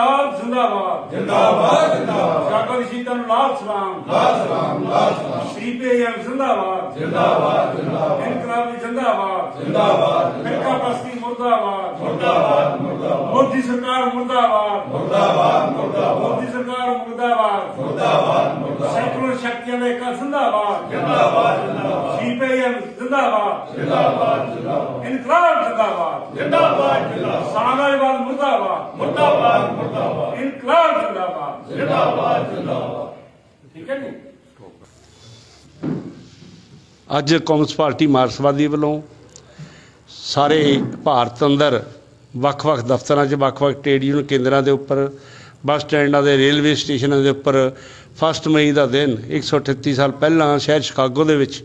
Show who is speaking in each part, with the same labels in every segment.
Speaker 1: ਇਨਕਲਾਬ ਜ਼ਿੰਦਾਬਾਦ।
Speaker 2: ਜਿੰਦਾਬਾਦ ਜਿੰਦਾਬਾਦ।
Speaker 1: ਜਾਗੋ ਸ਼ੀਤਾਂ ਨੂੰ ਲਾਲ ਸਲਾਮ।
Speaker 2: ਲਾਲ ਸਲਾਮ ਲਾਲ ਸਲਾਮ।
Speaker 1: ਸੀਪੀਐਮ ਜ਼ਿੰਦਾਬਾਦ।
Speaker 2: ਜਿੰਦਾਬਾਦ ਜਿੰਦਾਬਾਦ।
Speaker 1: ਇਨਕਲਾਬੀ ਜ਼ਿੰਦਾਬਾਦ।
Speaker 2: ਜਿੰਦਾਬਾਦ
Speaker 1: ਫਿਰਕਾ ਪ੍ਰਸਤੀ ਮੁਰਦਾਬਾਦ।
Speaker 2: ਮੁਰਦਾਬਾਦ ਮੁਰਦਾਬਾਦ।
Speaker 1: ਮੋਦੀ ਸਰਕਾਰ ਮੁਰਦਾਬਾਦ।
Speaker 2: ਮੁਰਦਾਬਾਦ ਮੁਰਦਾਬਾਦ।
Speaker 1: ਮੋਦੀ ਸਰਕਾਰ ਮੁਰਦਾਬਾਦ।
Speaker 2: ਮੁਰਦਾਬਾਦ ਮੁਰਦਾਬਾਦ।
Speaker 1: ਸੈਕੂਲਰ ਸ਼ਕਤੀਆਂ ਦਾ ਇੱਕ ਜ਼ਿੰਦਾਬਾਦ।
Speaker 2: ਜਿੰਦਾਬਾਦ ਜਿੰਦਾਬਾਦ।
Speaker 1: ਸੀਪੀਐਮ ਜ਼ਿੰਦਾਬਾਦ।
Speaker 2: ਜਿੰਦਾਬਾਦ ਜਿੰਦਾਬਾਦ।
Speaker 1: ਇਨਕਲਾਬ ਜ਼ਿੰਦਾਬਾਦ।
Speaker 2: ਜਿੰਦਾਬਾਦ ਜਿੰਦਾਬਾਦ।
Speaker 1: ਸਾਮਰਾਜਵਾਦ ਮੁਰਦਾਬਾਦ।
Speaker 2: ਮੁਰਦਾਬਾਦ
Speaker 1: ਜ਼ਿੰਦਾਬਾਦ।
Speaker 2: ਜਿੰਦਾਬਾਦ। ਜਿੰਦਾਬਾਦ
Speaker 1: ਠੀਕ ਹੈ ਜੀ?
Speaker 3: ਅੱਜ ਕਾਂਗਰਸ ਪਾਰਟੀ ਮਾਰਕਸਵਾਦੀ ਵੱਲੋਂ ਸਾਰੇ ਭਾਰਤ ਅੰਦਰ ਵੱਖ-ਵੱਖ ਦਫ਼ਤਰਾਂ 'ਚ, ਵੱਖ-ਵੱਖ ਟ੍ਰੇਡ ਯੂਨੀਅਨ ਕੇਂਦਰਾਂ ਦੇ ਉੱਪਰ, ਬੱਸ ਸਟੈਂਡਾਂ ਦੇ, ਰੇਲਵੇ ਸਟੇਸ਼ਨਾਂ ਦੇ ਉੱਪਰ 1 ਮਈ ਦਾ ਦਿਨ 138 ਸਾਲ ਪਹਿਲਾਂ ਸ਼ਹਿਰ ਸ਼ਿਕਾਗੋ ਦੇ ਵਿੱਚ,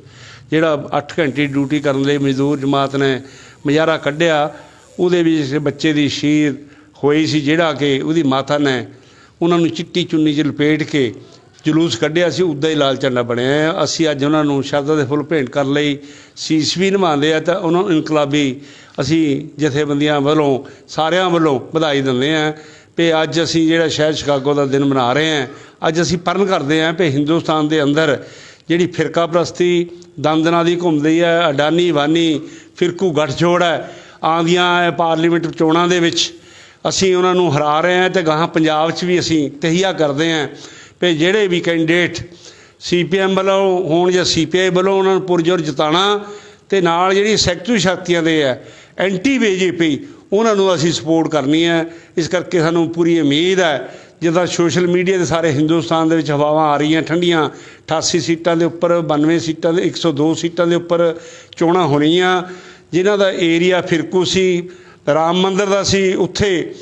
Speaker 3: ਜਿਹੜਾ 8 ਘੰਟੇ ਡਿਊਟੀ ਕਰਨ ਲਈ ਮਜ਼ਦੂਰ ਜਮਾਤ ਨੇ ਮੁਜ਼ਾਹਰਾ ਕੱਢਿਆ, ਉਹਦੇ ਵਿੱਚ ਬੱਚੇ ਦੀ ਸ਼ੀਰ ਹੋਈ ਸੀ, ਜਿਹੜਾ ਕਿ ਉਹਦੀ ਮਾਤਾ ਨੇ ਉਹਨਾਂ ਨੂੰ ਚਿੱਟੀ ਚੁੰਨੀ 'ਚ ਲਪੇਟ ਕੇ ਜਲੂਸ ਕੱਢਿਆ ਸੀ, ਉੱਦਾਂ ਹੀ ਲਾਲ ਝੰਡਾ ਬਣਿਆ ਹੈ। ਅਸੀਂ ਅੱਜ ਉਹਨਾਂ ਨੂੰ ਸ਼ਰਧਾ ਦੇ ਫੁੱਲ ਭੇਂਟ ਕਰਨ ਲਈ ਸੀਸ ਵੀ ਨਿਭਾਉਂਦੇ ਆ ਤਾਂ ਉਹਨਾਂ ਨੂੰ ਇਨਕਲਾਬੀ ਅਸੀਂ ਜਥੇਬੰਦੀਆਂ ਵੱਲੋਂ, ਸਾਰਿਆਂ ਵੱਲੋਂ ਵਧਾਈ ਦਿੰਦੇ ਆ ਕਿ ਅੱਜ ਅਸੀਂ ਜਿਹੜਾ ਸ਼ਹਿਰ ਸ਼ਿਕਾਗੋ ਦਾ ਦਿਨ ਮਨਾ ਰਹੇ ਹਾਂ ਅੱਜ ਅਸੀਂ ਪਰਨ ਕਰਦੇ ਹਾਂ ਕਿ ਹਿੰਦੁਸਤਾਨ ਦੇ ਅੰਦਰ ਜਿਹੜੀ ਫਿਰਕਾ ਪ੍ਰਸਤੀ, ਦੰਦਨਾ ਦੀ ਘੁੰਮਦੀ ਹੈ ਅਡਾਨੀ ਵਾਨੀ ਫਿਰਕੂ ਗੱਠਜੋੜ ਹੈ ਆਉਂਦੀਆਂ ਪਾਰਲੀਮੈਂਟ ਚੋਣਾਂ ਦੇ ਵਿੱਚ ਅਸੀਂ ਉਹਨਾਂ ਨੂੰ ਹਰਾ ਰਹੇ ਹਾਂ ਤੇ ਗਾਹਾਂ ਪੰਜਾਬ 'ਚ ਵੀ ਅਸੀਂ ਤਹੀਆ ਕਰਦੇ ਹਾਂ ਕਿ ਜਿਹੜੇ ਵੀ ਕੈਂਡੀਡੇਟ ਸੀਪੀਐਮ ਵੱਲੋਂ ਹੋਣ ਜਾਂ ਸੀਪੀਆਈ ਵੱਲੋਂ ਉਹਨਾਂ ਨੂੰ ਪੁਰਜੋਰ ਜਿਤਾਣਾ ਤੇ ਨਾਲ ਜਿਹੜੀ ਸੈਕਟਰੀ ਸ਼ਕਤੀਆਂ ਦੇ ਹੈ ਐਂਟੀ ਬੀਜੇਪੀ ਉਹਨਾਂ ਨੂੰ ਅਸੀਂ ਸਪੋਰਟ ਕਰਨੀ ਹੈ। ਇਸ ਕਰਕੇ ਸਾਨੂੰ ਪੂਰੀ ਉਮੀਦ ਹੈ, ਜਿੱਦਾਂ ਸੋਸ਼ਲ ਮੀਡੀਆ ਦੇ ਸਾਰੇ ਹਿੰਦੁਸਤਾਨ ਦੇ ਵਿੱਚ ਹਵਾਵਾਂ ਆ ਰਹੀਆਂ ਠੰਡੀਆਂ 88 ਸੀਟਾਂ ਦੇ ਉੱਪਰ 92 ਸੀਟਾਂ ਦੇ 102 ਸੀਟਾਂ ਦੇ ਉੱਪਰ ਚੋਣਾਂ ਹੋਣੀਆਂ ਜਿਨ੍ਹਾਂ ਦਾ ਏਰੀਆ ਫਿਰਕੂ ਸੀ ਰਾਮ ਮੰਦਿਰ ਦਾ ਸੀ, ਉੱਥੇ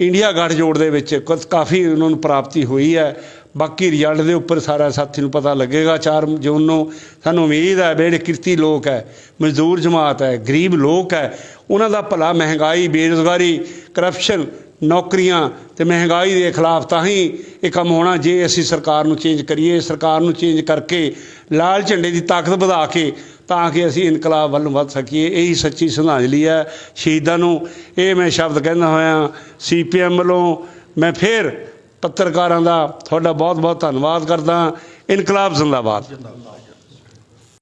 Speaker 3: ਇੰਡੀਆ ਗੱਠਜੋੜ ਦੇ ਵਿੱਚ ਕੁਝ ਕਾਫੀ ਉਹਨਾਂ ਨੂੰ ਪ੍ਰਾਪਤੀ ਹੋਈ ਹੈ। ਬਾਕੀ ਰਿਜ਼ਲਟ ਦੇ ਉੱਪਰ ਸਾਰਾ ਸਾਥੀ ਨੂੰ ਪਤਾ ਲੱਗੇਗਾ 4 ਜੂਨ। ਨੂੰ ਸਾਨੂੰ ਉਮੀਦ ਹੈ ਵੀ ਜਿਹੜੇ ਕਿਰਤੀ ਲੋਕ ਹੈ, ਮਜ਼ਦੂਰ ਜਮਾਤ ਹੈ, ਗਰੀਬ ਲੋਕ ਹੈ। ਉਹਨਾਂ ਦਾ ਭਲਾ ਮਹਿੰਗਾਈ, ਬੇਰੁਜ਼ਗਾਰੀ ਕਰਪਸ਼ਨ ਨੌਕਰੀਆਂ ਤੇ ਮਹਿੰਗਾਈ ਦੇ ਖਿਲਾਫ ਤਾਂ ਹੀ ਇਹ ਕੰਮ ਹੋਣਾ, ਜੇ ਅਸੀਂ ਸਰਕਾਰ ਨੂੰ ਚੇਂਜ ਕਰੀਏ, ਸਰਕਾਰ ਨੂੰ ਚੇਂਜ ਕਰਕੇ ਲਾਲ ਝੰਡੇ ਦੀ ਤਾਕਤ ਵਧਾ ਕੇ ਤਾਂ ਕਿ ਅਸੀਂ ਇਨਕਲਾਬ ਵੱਲ ਵੱਧ ਸਕੀਏ, ਇਹੀ ਸੱਚੀ ਸ਼ਰਧਾਂਜਲੀ ਹੈ ਸ਼ਹੀਦਾਂ ਨੂੰ। ਇਹ ਮੈਂ ਸ਼ਬਦ ਕਹਿੰਦਾ ਹੋਇਆ, ਸੀਪੀਐਮ ਵੱਲੋਂ ਮੈਂ ਫੇਰ ਪੱਤਰਕਾਰਾਂ ਦਾ ਤੁਹਾਡਾ ਬਹੁਤ ਬਹੁਤ ਧੰਨਵਾਦ ਕਰਦਾ। ਇਨਕਲਾਬ ਜ਼ਿੰਦਾਬਾਦ।